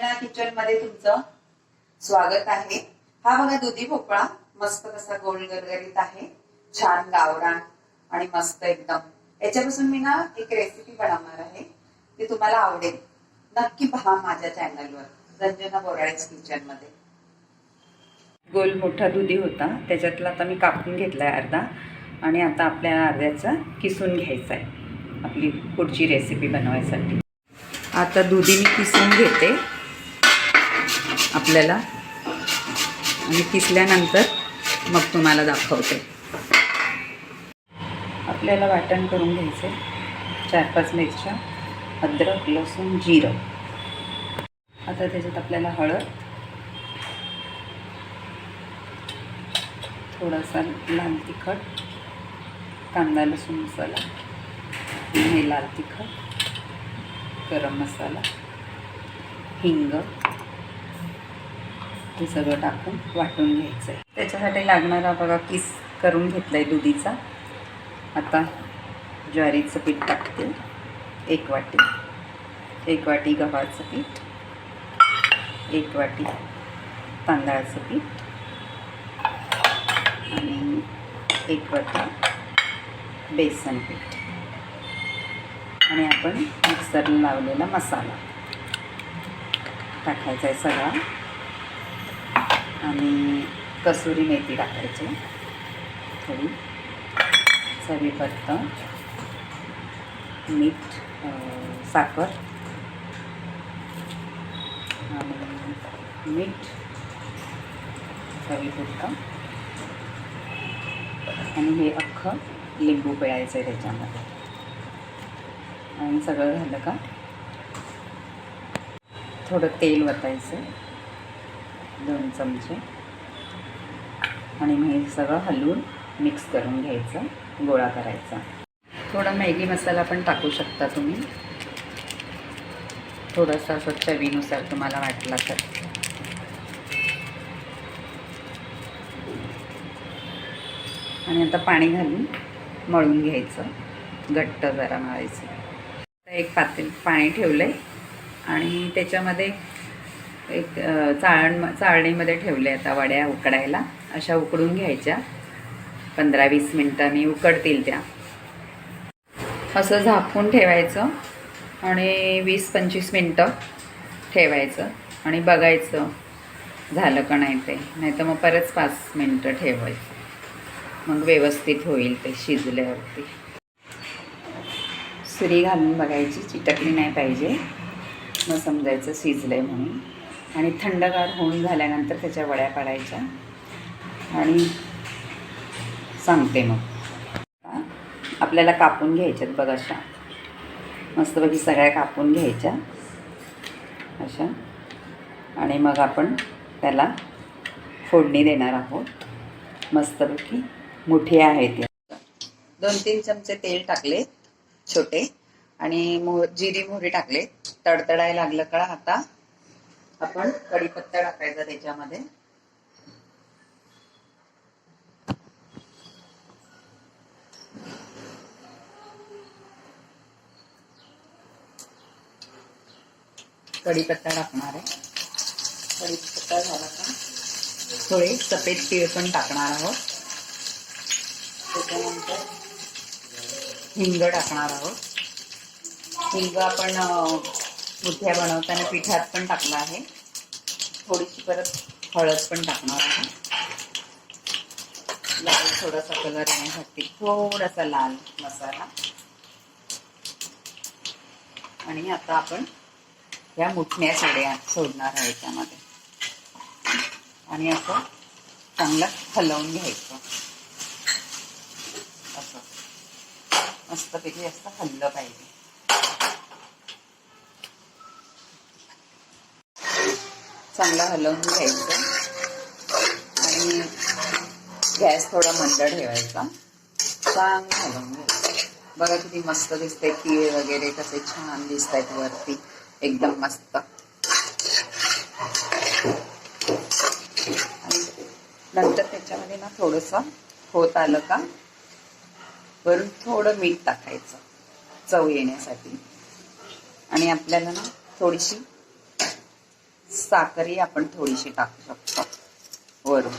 किचनमध्ये तुमचं स्वागत आहे. हा बघा दुधी भोपळा मस्त कसा गोल गरगरीत आहे. छान गावरान आणि मस्त एकदम. याच्यापासून मी ना एक रेसिपी बनवणार आहे. ती तुम्हाला आवडेल. नक्की पहा माझ्या चॅनलवर रंजना बोराळेच किचनमध्ये. गोल मोठा दुधी होता. त्याच्यातला आता मी कापून घेतलाय अर्धा. आणि आता आपल्याला अर्ध्याचा किसून घ्यायचा आहे आपली पुढची रेसिपी बनवायसाठी. आता दुधी मी किसून घेते. आपल्याला. आणि किसल्यानंतर मग तुम्हाला दाखवते. आपल्याला वाटण करून घ्यायचे. चार पाच मिरच्या अद्रक लसूण जिरं. आता त्याच्यात आपल्याला हळद. थोडासा लाल तिखट कांदा लसूण मसाला हे लाल तिखट गरम मसाला हिंग हे सगळं टाकून वाटून घ्यायचं आहे त्याच्यासाठी लागणारा बघा किस करून घेतला आहे दुधीचा. आता ज्वारीचं पीठ टाकते. एक वाटी. एक वाटी गव्हाचं पीठ. एक वाटी तांदळाचं पीठ. आणि एक वाटी बेसन पीठ. आणि आपण मिक्सरला लावलेला मसाला. टाकायचा आहे सगळा. आणि कसुरी मेथी टाकायची. थोडी चवीपत्ता मीठ साखर आणि मीठ चवीपुरतं आणि हे अख्खं लिंबू पिळायचं आहे त्याच्यामध्ये. आणि सगळं झालं का? थोडं तेल वतायचं दोन चमचे. आणि मग हे सगळं हलवून मिक्स करून घ्यायचं गोळा करायचा. थोडा मॅगी मसाला पण टाकू शकता तुम्ही. थोडंसं असं चवीनुसार तुम्हाला वाटला तर. आणि आता पाणी घालून मळून घ्यायचं. घट्ट जरा मळायचं. एक पातेल पाणी ठेवलं आहे आणि त्याच्यामध्ये एक चाळण चाळणीमध्ये ठेवले आता वड्या उकडायला. अशा उकडून घ्यायच्या. पंधरा वीस मिनटांनी उकडतील त्या. असं झाकून ठेवायचं आणि वीस पंचवीस मिनटं ठेवायचं आणि बघायचं झालं का नाही ते. नाही तर मग परत पाच मिनटं ठेवायचं. मग व्यवस्थित होईल ते शिजल्यावरती. सुरी घालून बघायची. चिटकली नाही पाहिजे. मग समजायचं शिजलं आहे म्हणून. आणि थंडगार होऊन झाल्यानंतर त्याच्या वड्या काढायच्या. आणि सांगते मग. आपल्याला कापून घ्यायच्यात बघ अशा. मस्तपैकी सगळ्या कापून घ्यायच्या. अशा. आणि मग आपण त्याला फोडणी देणार आहोत. मस्तपैकी मुठी आहे ते. दोन तीन चमचे तेल टाकले छोटे. आणि मोह जिरी मोहरी टाकले. तडतडायला लागलं का आता? आपण कढीपत्ता टाकायचा त्याच्यामध्ये. कढीपत्ता टाकणार आहे. कढीपत्ता झाला का? थोडे सफेद तीळ पण टाकणार आहोत. त्याच्यानंतर हिंग टाकणार आहोत. हिंग आपण मुठ्या बनवताना पिठात पण टाकला आहे. थोडीशी परत हळद पण टाकणार आहे. लाल थोडासा कलर येण्यासाठी थोडासा लाल मसाला. आणि आता आपण ह्या मुठण्या सड्या सोडणार आहे त्यामध्ये आणि असं चांगलं हलवून घ्यायचं. असं. मस्तपैकी असं हल्लं पाहिजे. चांगला हलवून घ्यायचं. आणि गॅस थोडा मंद ठेवायचा. चांगलं हलवून घ्यायचं. बघा किती मस्त दिसते तीळ वगैरे कसे छान दिसत आहेत वरती. एकदम मस्त. आणि नंतर त्याच्यामध्ये ना थोडंसं होत आलं का वरून थोडं मीठ टाकायचं. चव येण्यासाठी. आणि आपल्याला ना थोडीशी साखरही आपण थोडीशी टाकू शकतो. वरून.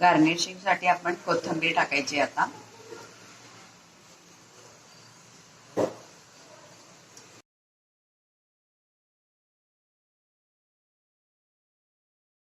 गार्निशिंगसाठी आपण कोथिंबीर टाकायची आता.